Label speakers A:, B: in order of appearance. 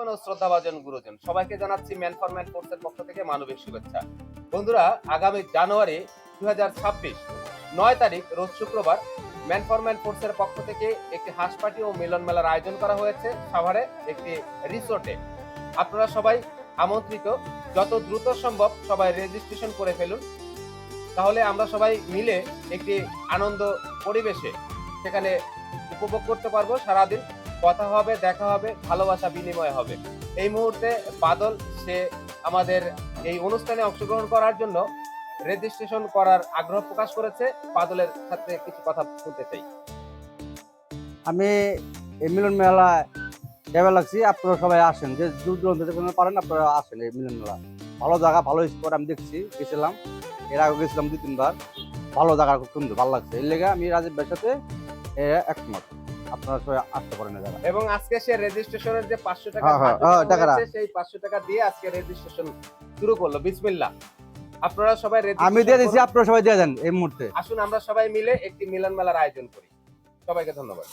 A: থাকবেন ও শ্রদ্ধাভাজন গুরুজন, সবাইকে জানাচ্ছি ম্যান ফর ম্যান ফোর্সের পক্ষ থেকে মানবিক শুভেচ্ছা। বন্ধুরা, আগামী জানুয়ারি দুই নয় তারিখ, রোজ শুক্রবার, ম্যান ফর ম্যান ফোর্সের পক্ষ থেকে একটি হাঁস পার্টি ও মিলন মেলার আয়োজন করা হয়েছে সাভারে একটি রিসোর্টে। আপনারা সবাই আমন্ত্রিত, যত দ্রুত সম্ভব সবাই রেজিস্ট্রেশন করে ফেলুন। তাহলে আমরা সবাই মিলে একটি আনন্দ পরিবেশে সেখানে উপভোগ করতে পারব সারাদিন। কথা হবে, দেখা হবে, ভালোবাসা বিনিময় হবে। এই মুহূর্তে বাদল, সে আমাদের এই অনুষ্ঠানে অংশগ্রহণ করার জন্য রেজিস্ট্রেশন করার আগ্রহ প্রকাশ করেছে। বাদলের সাথে কিছু কথা বলতে চাই।
B: আমি এই মিলন মেলায় যাবে লাগছি। আপনারা সবাই আসেন। যে দূর দূরান্ত থেকে পারেন, আপনারা আসেন এই মিলন মেলা। ভালো জায়গা, ভালো স্পট আমি দেখছি, গেছিলাম। এর আগে গেছিলাম দুই, তিনবার। ভালো জায়গা, খুব সুন্দর, ভালো লাগছে। এর লেগে আমি রাজীব ভাইয়ের সাথে একমত। আপনারা সবাই আসতে পারেন যারা
A: এবং আজকে সে রেজিস্ট্রেশনের যে পাঁচশো টাকা
B: হ্যাঁ, হ্যাঁ, হ্যাঁ,
A: সেই পাঁচশো টাকা দিয়ে আজকে রেজিস্ট্রেশন শুরু করল। বিসমিল্লা আপনারা সবাই
B: আমি দিয়ে দিচ্ছি আপনারা সবাই দিয়ে দেন এই মুহূর্তে।
A: আসুন আমরা সবাই মিলে একটি মিলন মেলার আয়োজন করি। সবাইকে ধন্যবাদ।